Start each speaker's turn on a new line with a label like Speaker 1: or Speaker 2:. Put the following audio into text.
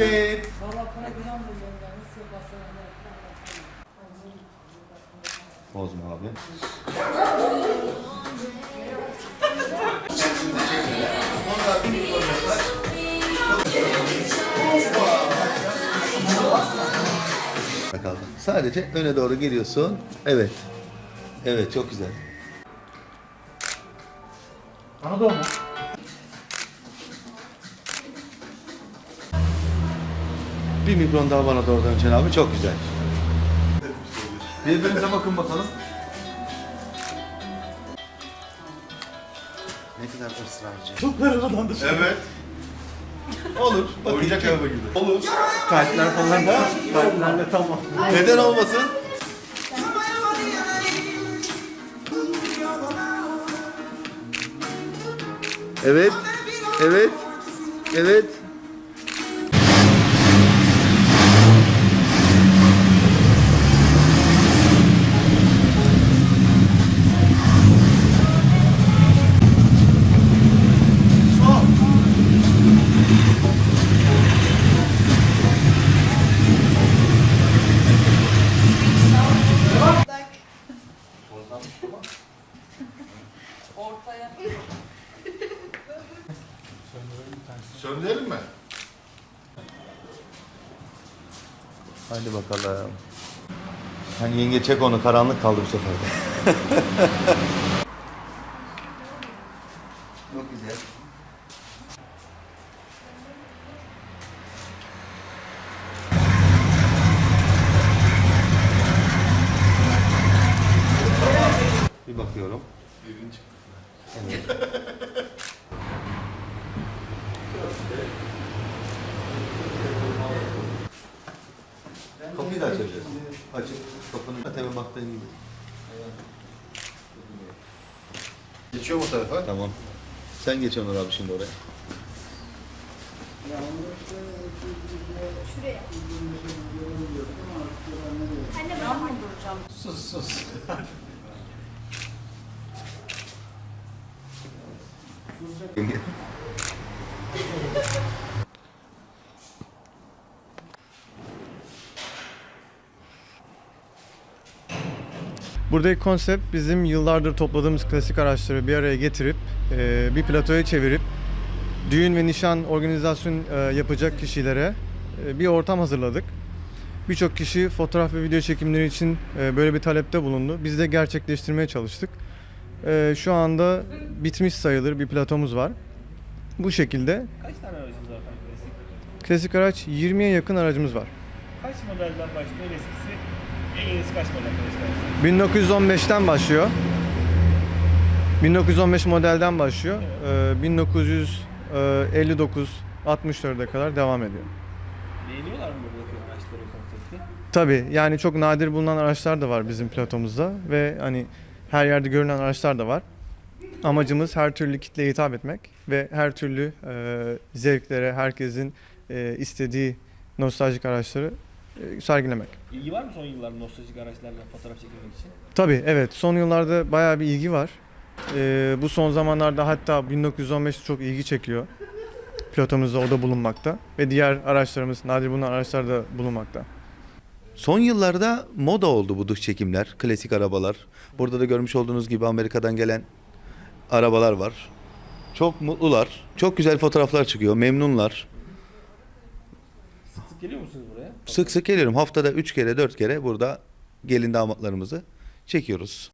Speaker 1: Evet. Bozma abi. Bakalım. Sadece öne doğru geliyorsun. Evet. Evet çok güzel.
Speaker 2: Anadolu mu?
Speaker 1: Bir mikron daha bana doğru döneceksin abi. Çok güzel. Birbirinize bakın bakalım. Ne kadar ısrarcı.
Speaker 2: Çok dışarı.
Speaker 1: Evet. Olur. Oyuncak araba gibi. Olur.
Speaker 2: Kalpler falan da. Kalpler de tamam.
Speaker 1: Neden olmasın? Evet. Evet. Evet.
Speaker 3: Söndürelim mi?
Speaker 1: Hadi bakalım. Hani yenge çek onu karanlık kaldı bu sefer de. Çok güzel. Bir bakıyorum.
Speaker 3: Birinci.
Speaker 1: Evet. Kapıyı da açacağız. Açık. Kapının tepe baktığın gibi.
Speaker 3: Geçiyor mu o tarafa?
Speaker 1: Tamam. Sen geç Onur abi şimdi oraya.
Speaker 4: Ben mi duracağım?
Speaker 2: Sus sus.
Speaker 5: Buradaki konsept bizim yıllardır topladığımız klasik araçları bir araya getirip e, bir platoya çevirip düğün ve nişan organizasyon e, yapacak kişilere e, bir ortam hazırladık. Birçok kişi fotoğraf ve video çekimleri için böyle bir talepte bulundu. Biz de gerçekleştirmeye çalıştık. E, Şu anda bitmiş sayılır bir platomuz var. Bu şekilde
Speaker 6: Kaç tane aracınız var efendim klasik?
Speaker 5: klasik araç 20'ye yakın aracımız var.
Speaker 6: Kaç modelden başlıyor en eskisi? En yenisi kaç model klasik araç?
Speaker 5: 1915'ten başlıyor. 1915 modelden başlıyor. Ee, 1959 64'e kadar devam ediyor.
Speaker 6: Beğeniyorlar mı buradaki araçları konsepti?
Speaker 5: Tabii yani çok nadir bulunan araçlar da var bizim platomuzda ve hani her yerde görünen araçlar da var. Amacımız her türlü kitleye hitap etmek ve her türlü e, zevklere, herkesin e, istediği nostaljik araçları e, sergilemek.
Speaker 6: İlgi var mı son yıllarda nostaljik araçlarla fotoğraf çekilmek için?
Speaker 5: Tabii evet son yıllarda bayağı bir ilgi var. Ee, bu son zamanlarda hatta 1915 çok ilgi çekiyor. Pilotumuzda o da bulunmakta ve diğer araçlarımız nadir bulunan araçlar da bulunmakta.
Speaker 1: Son yıllarda moda oldu bu dış çekimler, klasik arabalar. Burada da görmüş olduğunuz gibi Amerika'dan gelen arabalar var. Çok mutlular. Çok güzel fotoğraflar çıkıyor. Memnunlar.
Speaker 6: Sık sık geliyor musunuz buraya?
Speaker 1: Sık sık geliyorum. Haftada 3 kere 4 kere burada gelin damatlarımızı çekiyoruz.